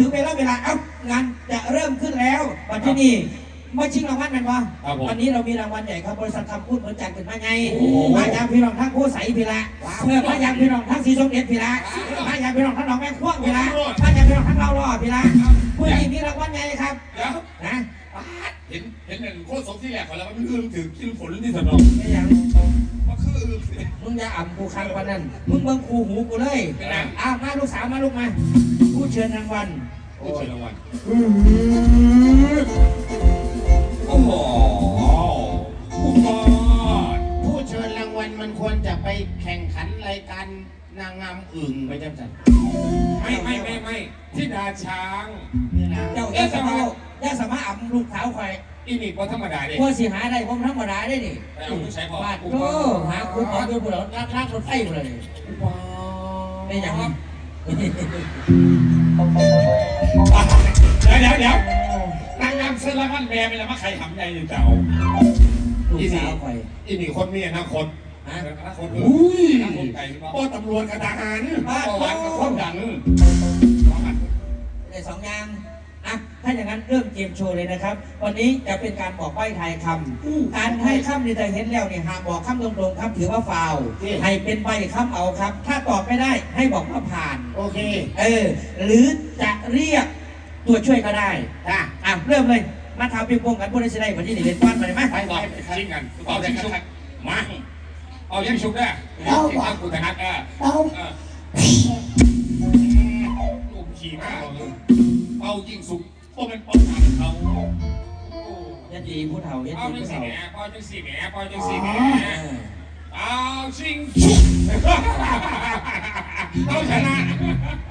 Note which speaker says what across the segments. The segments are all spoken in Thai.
Speaker 1: ถึงเวลาเวลาเอ้างานจะเริ่มขึ้นแล้ววันที่นี่มาชิงรางวัลกันวะ
Speaker 2: ครับผม
Speaker 1: วันนี้เรามีรางวัลใหญ่ครับบริษัททำพูดเหมือนจัดขึ้นมาไงมายามพี่น้องทั้งผู้ใสพี่ละเพื่อมายามพี่น้องทั้งสีสมเด็จพี่ละมายามพี่น้องทั้งหนองแม่ขั้วพี่ละมายามพี่น้องทั้งเราล่อพี่ละผู้นี้มีรางวัลใหญ่ครับ
Speaker 2: เดี๋ยว
Speaker 1: นะ
Speaker 2: เห็นเห็นหนึ่งโคตรสมที่แหลกของเรามันอึ้งถึงกินผลที่สนอง
Speaker 1: ไม่ยัง
Speaker 2: มันคืออึ้งสิ
Speaker 1: มึงอย่าอ่ำกูคังกว่านั้น มึงเบิ่งคูหูกูเลย
Speaker 2: เป็นไง
Speaker 1: อ้าวมาลูกสาวมาลูกมาผู้เชิญรางวัล
Speaker 2: ผู้เชิญรางวัลโอ้โหผู้กอด
Speaker 3: ผู้เชิญรางวัลมันควรจะไปแข่งขันรายการนางงามอึ่งไปจังสัน
Speaker 2: ไม่ไม่ไม่ไม่ที่ดาช้าง
Speaker 3: นี่นะ
Speaker 1: เจ้าอย่าสมาอ ย่าสมาอ่ำลูกสาวข่อย
Speaker 2: อีนี่พอธรรมดาเด็
Speaker 1: พวสิหาได้ผมธรรมดาได้นี่
Speaker 2: แต่เอาผู้ใช้พอ
Speaker 1: วาดโอ้หาคุณหมอด้วยผู้เราลากลากรถไฟเลยเป็นอย่างนี้
Speaker 2: เดี๋ยวเดี๋ยวเดี๋ยวนางงามเซอร์ละมันแม่เป็นละมาใครทำใหญ่อยู่เจ้า
Speaker 1: ลูกสาวข่อย
Speaker 2: อีนี่คนมีอนาคต
Speaker 1: ฮะ
Speaker 2: อนาคต
Speaker 3: อุ้ย
Speaker 2: อนาคตไก่โอ้ตำรวจกับทหารบ้านวันกับคนดัง
Speaker 1: ได้สองอย่างอะถ้าอย่างนั้นเริ่มเกมโชว์เลยนะครับ วันนี้จะเป็นการบอกใบ้ทายคำการให้คำนี่แต่เห็นแล้วเนี่ยหากบอกคำตรงๆครับถือว่าฟาวล์ให้เป็นใบคำเอาครับ ถ้าตอบไม่ได้ให้บอกว่าผ่าน
Speaker 3: โอเค
Speaker 1: เออ หรือจะเรียกตัวช่วยก็ได้
Speaker 3: จ้ะ
Speaker 1: อะเริ่มเลย มาทำปิงปองกันพวกนี้จะได้วันที่หนึ่งเดือนก้อนไปเลยไหม
Speaker 2: ไปต่อชิงกันต่อชิงชุกมาเอายังชุกได้เอากูถนัดอะเอาลูกขี่มาเอายิงสุก พวกมันป้องกันเขา
Speaker 1: ยันดีผู้เฒ่ายัน
Speaker 2: เอา
Speaker 1: ดี
Speaker 2: จัง
Speaker 1: ผู้
Speaker 2: สี่
Speaker 1: เฒ่า
Speaker 2: แหน่พอจังสี่แหน่พอจังสี่แหน่
Speaker 1: เออ
Speaker 2: เอาชิงชุกเอาชนะ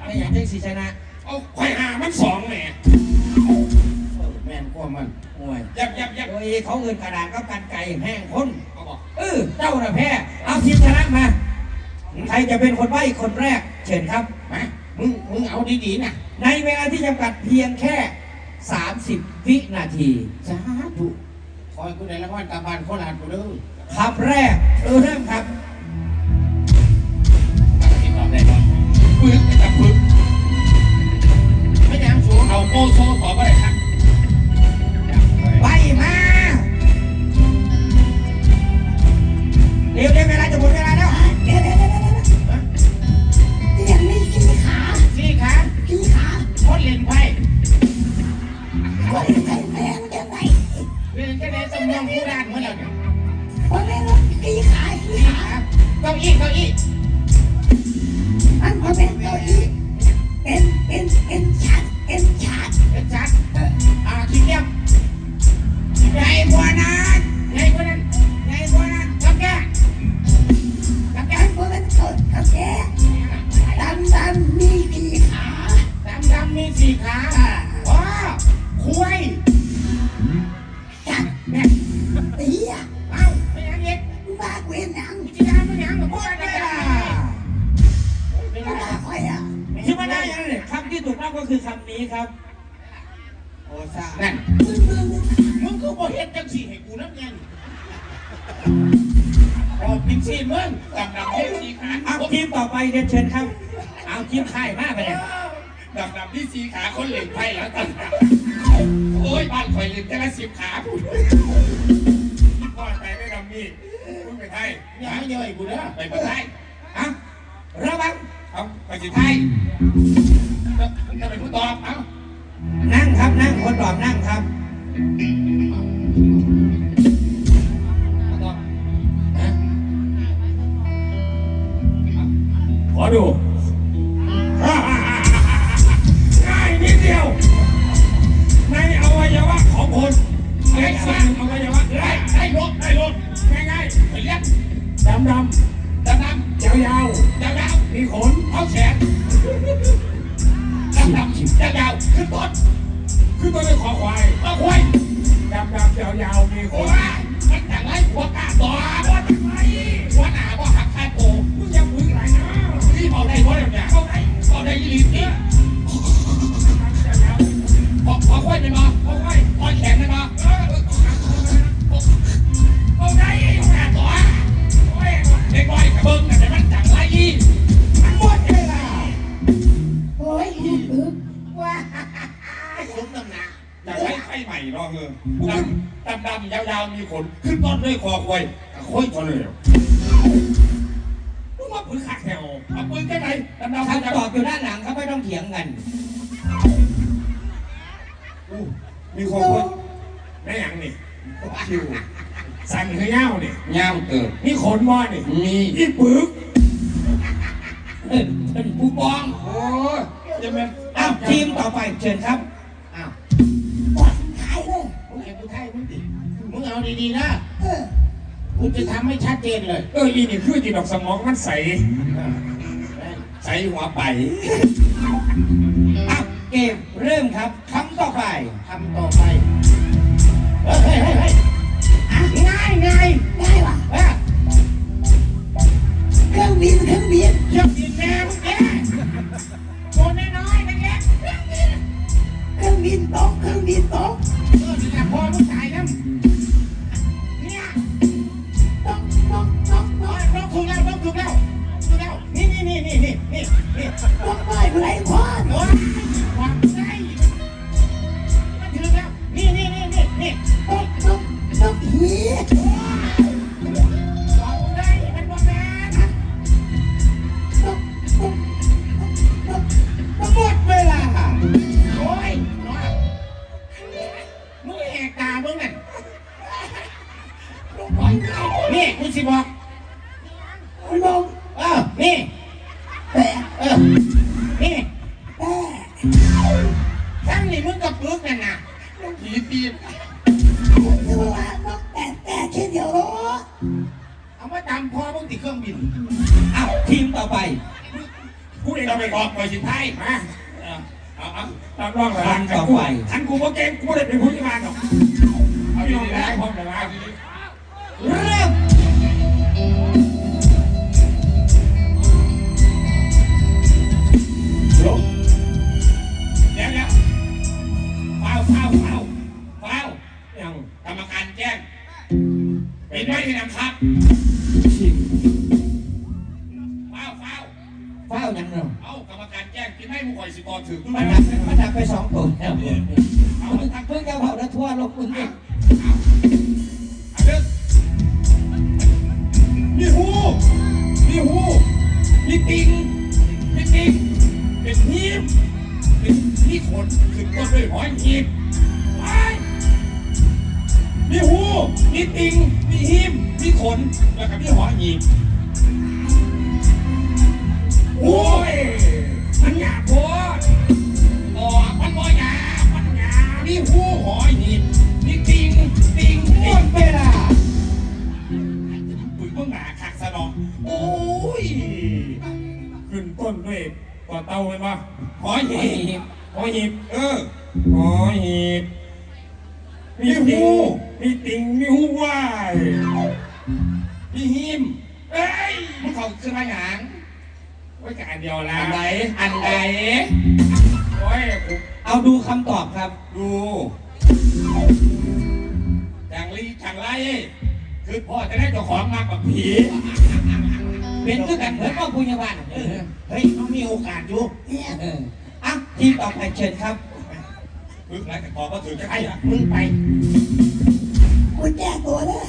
Speaker 1: ไม่อยากได้สีชนะ
Speaker 2: เอาไข่หามันสองแหน่
Speaker 3: แม่นกว่ามัน
Speaker 1: โอ้ย
Speaker 2: ยับยับยับ
Speaker 1: โดยเขาเงินกระดาษก็กันไก่แห้งคน
Speaker 2: เขาบอก
Speaker 1: เออเจ้าน่ะแพ้เอาทีมชนะมาใครจะเป็นคนใบ้คนแรก เชิญครับ
Speaker 3: มามึงมึงเอาดีๆนะ
Speaker 1: ในเวลาที่จำกัดเพียงแค่ 30 วินาที
Speaker 3: สาธุคอยกูได้รางวัลกลับบ้านโคราชกูเด้อ
Speaker 1: คำแรกเออเริ่มครับ
Speaker 2: ติดต่อได้ก่อนปึ๊กจับปึ๊ก
Speaker 3: ไม่ยังสูง
Speaker 2: เอาโมโซต่อไปเลยครับ
Speaker 1: ใบมาเร็วเร็วเวลาจะหมดเวลา
Speaker 3: โอ้พิซซี่มึงดำดำมีสี่ขา
Speaker 1: เอาทีมต่อไปเรียนเชิญครับ เอาทีมค่ายมากไปเลย
Speaker 2: ดำดำที่สีขาคนเหล็กไพ่แล้วตั้งโอ้ยบ้านข่อยเหล็กแต่ละสิบขาพูดพ่อไปไม่ดำมีพูดไปไทย
Speaker 3: อย่าให้เยอะอีกกูเด้อ
Speaker 2: ไปไปไทย
Speaker 1: เอาระวัง
Speaker 2: เอาไปสิไทยจะเป็นผู้ตอบเอา
Speaker 1: นั่งครับนั่งคนตอบนั่งครับ
Speaker 2: ใหม่เนาะเออดำดำดำยาวๆมีขน ขึ้นต้นด้วยคอควายค่อยตัวเลยมึงมาปืนขาดแถวเอาปืนแค่ไหนดำดำ
Speaker 1: คำตอบอยู่ด้านหลังครับไม่ต้องเถียงกัน
Speaker 2: มีคอควายแม่ยังนี่คิวสั่นเหี้ยวนี่
Speaker 3: เงาเติบ
Speaker 2: มีขนมอนี่
Speaker 3: มี
Speaker 2: อีปึก
Speaker 1: เออเป็นผู้ปอง
Speaker 3: โอ้ยจะเป็น
Speaker 1: อ้าวทีมต่อไปเชิญครับ
Speaker 3: มึงดิมึงเอาดีๆนะ
Speaker 4: เออ
Speaker 3: กูจะทำให้ชัดเจนเลย
Speaker 2: เอออีนี่คือจีดอกสมองมันใส ใสหัวไป
Speaker 1: อะเกมเริ่มครับคำต่อไป
Speaker 3: ทำต่อไปเฮ้ยเฮ้ยเฮ้ยเฮ้ยอะง่ายง่าย ผีตีน
Speaker 4: คือว่านกแปะแปะแค่เดียวรอ
Speaker 3: เอามาตามพอมึงติดเครื่องบิน
Speaker 1: อ้าวทีมต่อไป
Speaker 2: กูเองเราไปกอกไปสิไทยมาเอาเอาตามร่องเลย
Speaker 1: คันต่อไป
Speaker 2: คันกูบ่เก่งกูได้เป็นผู้จัดการหรอกเอาดีๆนะพร้อมกันนะ
Speaker 1: เริ่ม
Speaker 2: เป็นหีบเป็นที่ขนขึ้นต้นด้วยหอยหีบไปมีหูมีติงมีหีบมีขนแล้วก็มีหอยหีบโอ้ยมันหยาบโพดออกมันบ่หยาบมันหยาบมีหูหอยหีบมีติงติง
Speaker 1: หม
Speaker 2: ติง
Speaker 1: ดเวลา
Speaker 2: ปุ๋ยเพิ่งหนาคักสะดอกโอ้ยขึ้นต้นด้วย ต่อเต้าเลยปะหอยหีบหอยหีบเออหอยหีบมีหูมีติ่งมีหูวายมีหิมเอ้ยมันเขาขึ้นมาหยังไว้กับอันเดียวละ
Speaker 3: อันไหน
Speaker 2: อันใดโอ้ยกู
Speaker 1: เอาดูคำตอบครับ
Speaker 2: ดูจังลีจังไรคือพ่อจะได้เจ้าของมากกว่าผี
Speaker 1: เป็นคือกันเหมือนว่าพุญญาบันเออ
Speaker 3: เฮ้ยมันมีโอกาสอยู่
Speaker 4: เนี่ย
Speaker 1: เอออะทีมต่อไปเชิญครับ
Speaker 2: พึ่งแล้วแต่พอก็ถือจะ
Speaker 3: ไอ้
Speaker 2: ไอ้อะ
Speaker 3: มึงไป
Speaker 4: กูแก้ตัวเลย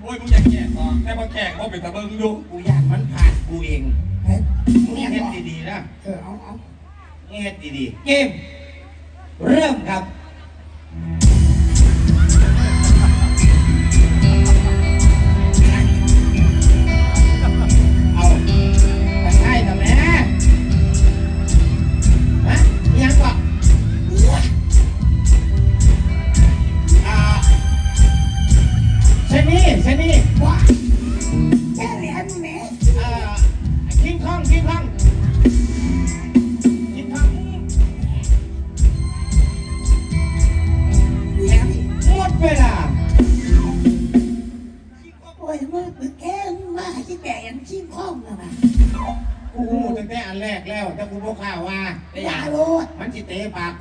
Speaker 2: โอ้ยมึงอยากแก่ต่อแต่พอแก่ก็เป็นตะเบิงดู
Speaker 3: กูอยากมันผ่านกูเอง
Speaker 4: เฮ้ย
Speaker 3: มึงเฮ็ดดีๆนะ
Speaker 4: เออเอาเอา
Speaker 3: มึงเฮ็ดดี
Speaker 1: เกม เริ่มครับ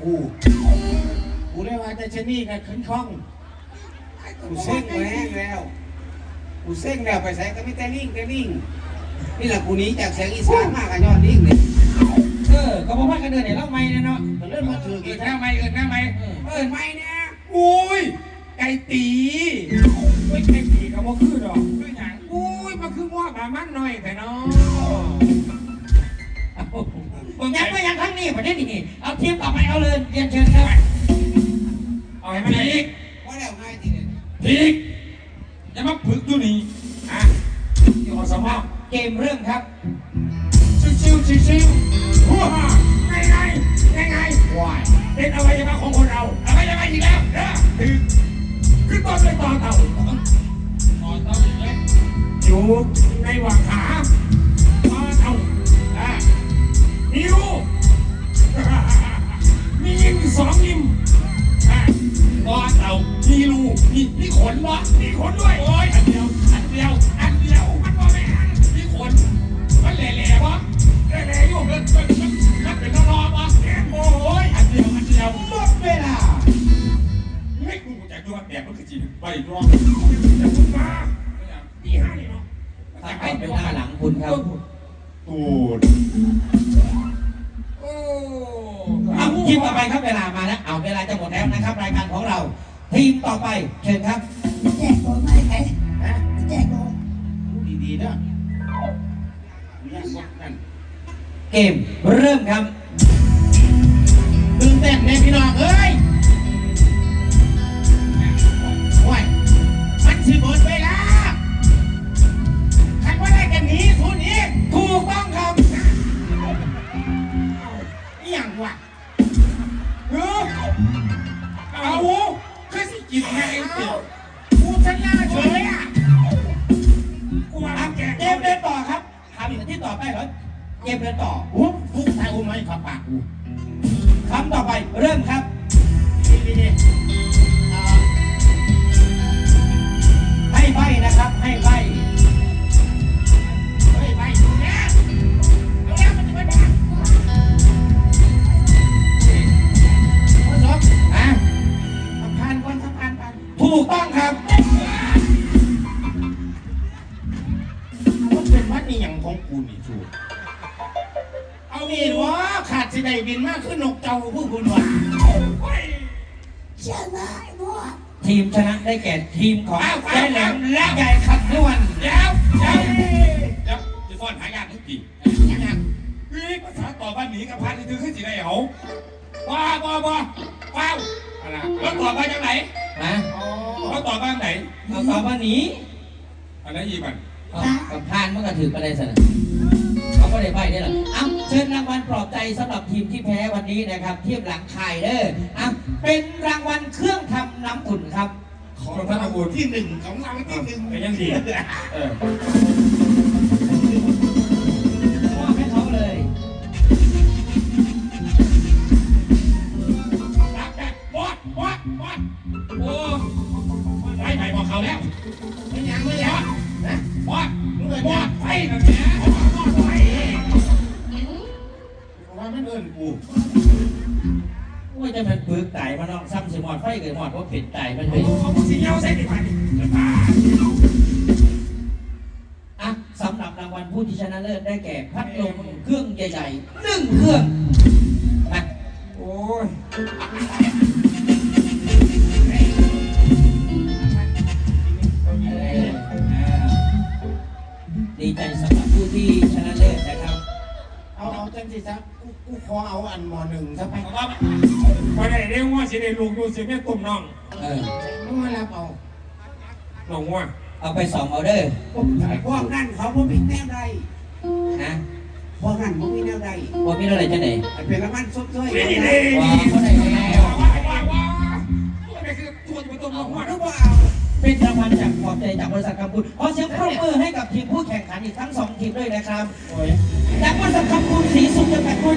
Speaker 3: กู กูเรี
Speaker 4: ย
Speaker 1: กว่า
Speaker 4: แต่
Speaker 3: ชนี่กับขึ้นคล่อง
Speaker 5: กูเส้งแห้งแล้ว กูเส้งแล้วไปใส่ก็ไม่แต่นิ่งแต่นิ่ง นี่แหละกูหนี้จากแสงอีสานมากอะยอดนิ่งเลย
Speaker 1: เออก็บอกว่ากันเดินเนี่ยเล่าไม่เนาะ
Speaker 3: เริ่มมาถือ
Speaker 2: เอิ
Speaker 3: อีกน
Speaker 2: หน้ไม่เอินแท้ไม่เอินไม่
Speaker 1: เนี่ยอุ้ยไก่ตีอุ้
Speaker 5: ยไก่
Speaker 6: ตีกับว่าขึ้นหรอก
Speaker 5: ด้วยหนังอุ้ยมาขึ้น
Speaker 6: ว่าหมามันหน่อ
Speaker 5: ยแต่
Speaker 1: เนาะ อาทีมต่อไปเอาเลยเรียนเชิญครับ
Speaker 2: เอาให้มันอีก
Speaker 5: ว่าแล้วง่ายทีเดียว
Speaker 2: พีกอย่ามาผึกอยู่นี่อะอยู่กับสมอง
Speaker 1: เกมเริ่มครับ
Speaker 2: ชิวชิวชิวชิวหัวง่ายง่ายง่ายง่ายว้ายเป็นอวัยวะของคนเราอวัยวะอีกแล้วเด้อถือขึ้นต้นด้วยต่อเต่าต่อเต่าอีกแล้วอยู่ในหว่างขาต่อเต่าอะนิ้ว มียิ้มสองยิ้มอะต่อเต่ามีรูมีมีขนวะมีขนด้วย
Speaker 1: ทีมต่อไปเชิญครับ
Speaker 4: แจกโดนไม่ใครแจกโดน
Speaker 5: ดีๆนะเนี่ยพวกนั่น
Speaker 1: เกมเริ่มครับ
Speaker 3: ตื่นเต้นเนี่ยพี่น้องเอ้ยโอ้ยมันสิหมดเวลาใครว่าได้กันหนีสูหนี
Speaker 1: ถูกต้องครับ
Speaker 3: อหย่างวะ
Speaker 2: กินแค่เองติด
Speaker 3: กูชนะเฉยอะ
Speaker 2: กูว่าแก
Speaker 1: เกมเดินต่อครับคำที่ต่อไปเหรอเกมเดินต่อ
Speaker 3: อุ้มทุกทายอุ้มไม่ขับปากกู
Speaker 1: คำต่อไปเริ่มครับ
Speaker 3: ดีดีดีอ่า
Speaker 1: ให้ใบนะครับให้ใบา
Speaker 3: ผู้คุณวะ
Speaker 4: ชนะหมด
Speaker 1: ทีมชนะได้แก่ทีมของยายแหลมและยายขัดนวล
Speaker 2: เดี๋ยวเดี๋ยวเดี๋ยวจะฟ้อนหายากทุกที
Speaker 3: ยังไง
Speaker 2: เฮ้ยภาษาต่อบ้านหนีกับพันนี่คือขึ้นสิได้เหรอว้าว้าว้าว้าวอะไรแล้วต่อมาจากไหน
Speaker 1: นะ
Speaker 3: อ๋อ
Speaker 2: แล้วต่อมาจากไหน
Speaker 1: เอาต่อมาหนี
Speaker 2: อันนั้นอีกมัน
Speaker 1: เอากับพานมันก็ถือไปได้สินะ เขาก็ได้ใบได้หรอเอาเชิญรางวัลปลอบใจสำหรับทีมที่แพ้วันนี้นะครับเทียบหลังคายเด้ออะเป็นรางวัลเครื่องทำน้ำอุ่นครับ
Speaker 2: ของท่านอาวุธ
Speaker 3: ที่หนึ่งของเราที่หนึ่ง
Speaker 2: เป็นยังดีเออ
Speaker 1: เกิ
Speaker 2: ด
Speaker 1: หมอดว่าผิดไต่มันเลย
Speaker 2: โอ้มึงสิเงาใส่ดิไป
Speaker 1: อะสำหรับรางวัลผู้ที่ชนะเลิศได้แก่พัดลมเครื่องใหญ่ๆหนึ่งเครื่อง
Speaker 2: ว่าสิได้ลูกดูสิแม่ตุ่มน้อง
Speaker 1: เออ
Speaker 3: มึงมารับเอา
Speaker 2: น้องว่า
Speaker 1: เอาไปสองออเดอร์
Speaker 5: พวกนั่นเขาบ่มีแนวใด
Speaker 1: นะ
Speaker 5: พวกนั่นบ่มีแนวใด
Speaker 1: ว่ามีอะไรจะไหน
Speaker 5: ไอ้เป็นละมันซบซ้อย
Speaker 2: นี่นี่
Speaker 1: ว่าเขาได้แล้ว
Speaker 2: ว้าวว้าวว้าวตัวนี้คือตัวจะเป็นตุ่มน้องว่า
Speaker 5: นึกว่าเอา
Speaker 1: เป็นรางวัลจากขอบใจจากบริษัทกัมพูขอเสียงปรบมือให้กับทีมผู้แข่งขันอีกทั้งสองทีมด้วยนะครับ
Speaker 3: โอ้ย
Speaker 1: จากบริษัทกัมพูสีสุขจำกัด